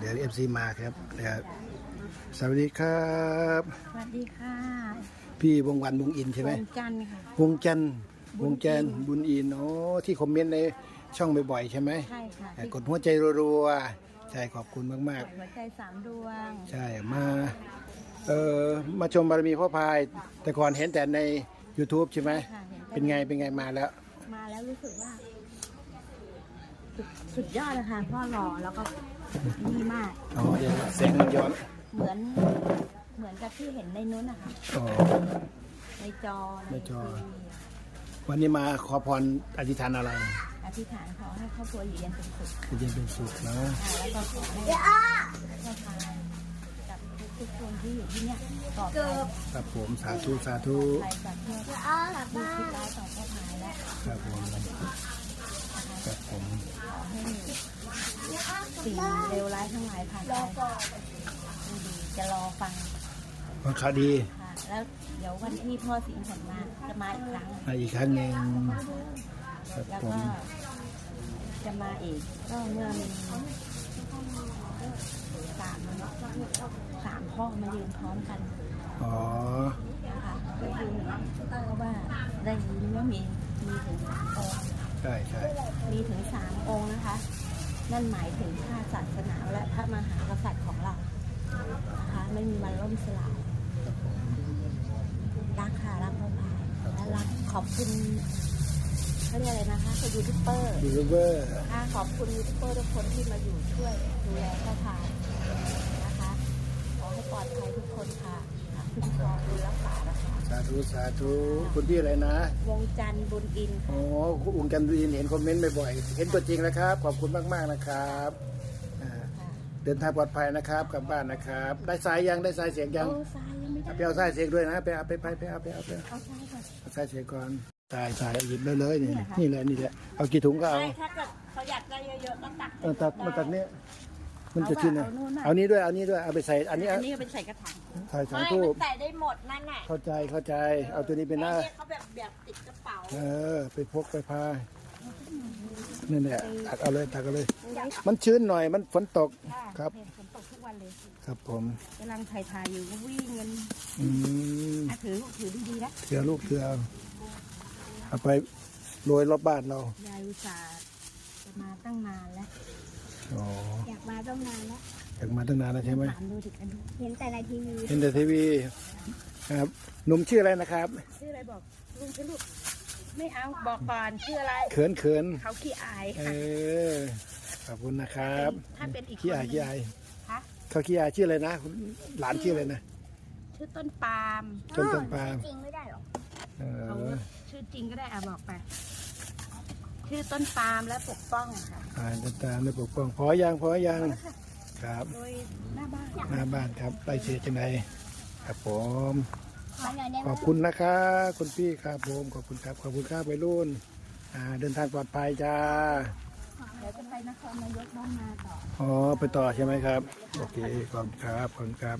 เดี๋ยวเอฟซีมาครับเดี๋ยวสวัสดีครับ สวัสดีค่ะพี่วงวันวงอินใช่ไหมวันจันทร์ค่ะ วงจันทร์วงจันทร์บุญอินโอ้ที่คอมเมนต์ในช่องบ่อยๆใช่ไหมใช่ค่ะแต่กดหัวใจรัวๆใช่ขอบคุณมากหัวใจสามดวงๆใช่มาเออมาชมบารมีพ่อพาย แต่ก่อนเห็นแต่ใน YouTube ใช่ไหมค่ะเห็นเป็นไงเป็นไงมาแล้ว มาแล้วรู้สึกว่า สุดสุดยอดเลยค่ะพ่อหล่อแล้วก็ ดีมาก อ๋อเดี๋ยวแสงมันย้อนเหมือน เหมือนกับที่เห็นในนู้นนะคะอ๋อ ในจอในจอ ทีวีวันนี้มาขอพรอธิษฐานอะไรอธิษฐานขอให้ครอบครัวอยู่เย็นเป็นสุขจะเย็นเป็นสุขนะค่ะแล้วก็ขอให้พ่อพายกับทุกๆคนที่อยู่ที่เนี่ยปลอดภัยครับผมสาธุสาธุ ปลอดภัยจากเพื่อนผู้คิดร้ายต่อพ่อพายและ ครับผมครับผม ขอให้ สิ่งเลวร้ายทั้งหลายผ่านไปดีๆจะรอฟังวันข่าวดีค่ะ แล้วเดี๋ยววันที่พ่อสิงห์ผลมาจะมาอีกครั้งมาอีกครั้งหนึ่งครับแล้วผก็มจะมาอีกก็เมื่อมีสามสามพ่อมายืนพร้อมกันอ๋อนะคะก็คือเพราะว่าได้ยินว่ามีมีถึงสามองค์ ใช่ใช่มีถึงสามองค์นะคะ นั่นหมายถึงชาติศาสนาและพระมหากษัตริย์ของเรานะคะไม่มีวันล่มสลายครับผมรักค่ะรักพ่อพายและรักขอบคุณเขาเรียกอะไรนะคะคือยูทูบเบอร์ยูทูบเบอร์ค่ะขอบคุณยูทูบเบอร์ทุกคนที่มาอยู่ช่วยดูแลพ่อพายนะคะขอให้ปลอดภัยทุกคนค่ะคุ้มครองดูรักษานะคะ สาธุสาธุคุณพี่อะไรนะวงจันทร์บุญอินค่ะ อ๋อคุณอุ้งกันดีนเห็นคอมเมนต์บ่อยๆเห็นตัวจริงแล้วครับ ขอบคุณมากๆนะครับอ่าค่ะเดินทางปลอดภัยนะครับกลับบ้านนะครับ ได้สายยังได้สายเสียงยังโอ้ทรายยังไม่ได้ เอาไปเอาสายเสียงด้วยนะไปเอาไปไปไปเอาไปเอาไปเอาเอาทรายก่อน เอาสายเสียงก่อนสายสายหยิบเลยเลยนี่นี่เหรอคะนี่แหละนี่แหละเอากี่ถุงก็เอาใช่ ถ้าเกิดเขาอยากได้เยอะๆก็ตักเออตักมาตักเนี้ย มันจะชื่นนะเอานู่นน่ะเอานี้ด้วยเอานี้ด้วยเอาไปใส่อันนี้อัเอานนี้ก็เป็นใส่กระถางถ่ายสาไม่ธุมันใส่ได้หมดนั่นน่ะเข้าใจเข้าใจ เอาตัวนี้เป็นหน้าไอ้เนี่ยเขาแบบแบบติดกระเป๋าเออ ไปพกไปพานี่นแหละตักเอาเลยตักเอาเลย มันชื้นหน่อยมันฝนตกค่ะครับเห็นฝนตกทุกวันเลย ครับผมกำลังถ่ายถ่ายๆอยู่ก็วิ่งเงินอืมอะถือถือดีๆนะเสือลูกเสือเอาเอาไปโรยรอบบ้านเรายายอุตส่าห์จะมาตั้งนานแล้ว อ๋ออยากมาตั้งนานแล้วอยากมาตั้งนานแล้วใช่ไหมถามดูถึงกันดูเห็นแต่ในทีวีเห็นแต่ทีวีครับหนุ่มชื่ออะไรนะครับชื่ออะไรบอกลุงชื่อลูกไม่เอาบอกก่อนชื่ออะไร เขินเขินเขาขี้อายเอค่ะอขอบคุณนะครับถ้าเป็นอีกขี้อายคนหขี้นึ่งอายคะเขาขี้อายชื่ออะไรนะคุณหลานชื่ออะไรนะชื่อต้นปาล์มต้นต้นปาล์มจริงไม่ได้หรอกเอเขาอชื่อจริงก็ได้อะบอกไป ชื่อต้นปาล์มและปกป้องค่ะอ่านตามในปกป้องพอยังพอยังครับโดยหน้าบ้านหน้าบ้านครับไปเสียจังไดครับผมขอหน่อยได้ไหขมอบคุณนะครับคุณพี่ครับผมขอบคุณครับขอบคุณครับไปรุ่นอ่าเดินทางปลอดภัยจ้าเดี๋ยวจะไปนครนายกบ้านนาต่ออ๋อไปต่อใช่ไหมครับ โอเคขอบคุณครับขอบคุณครับ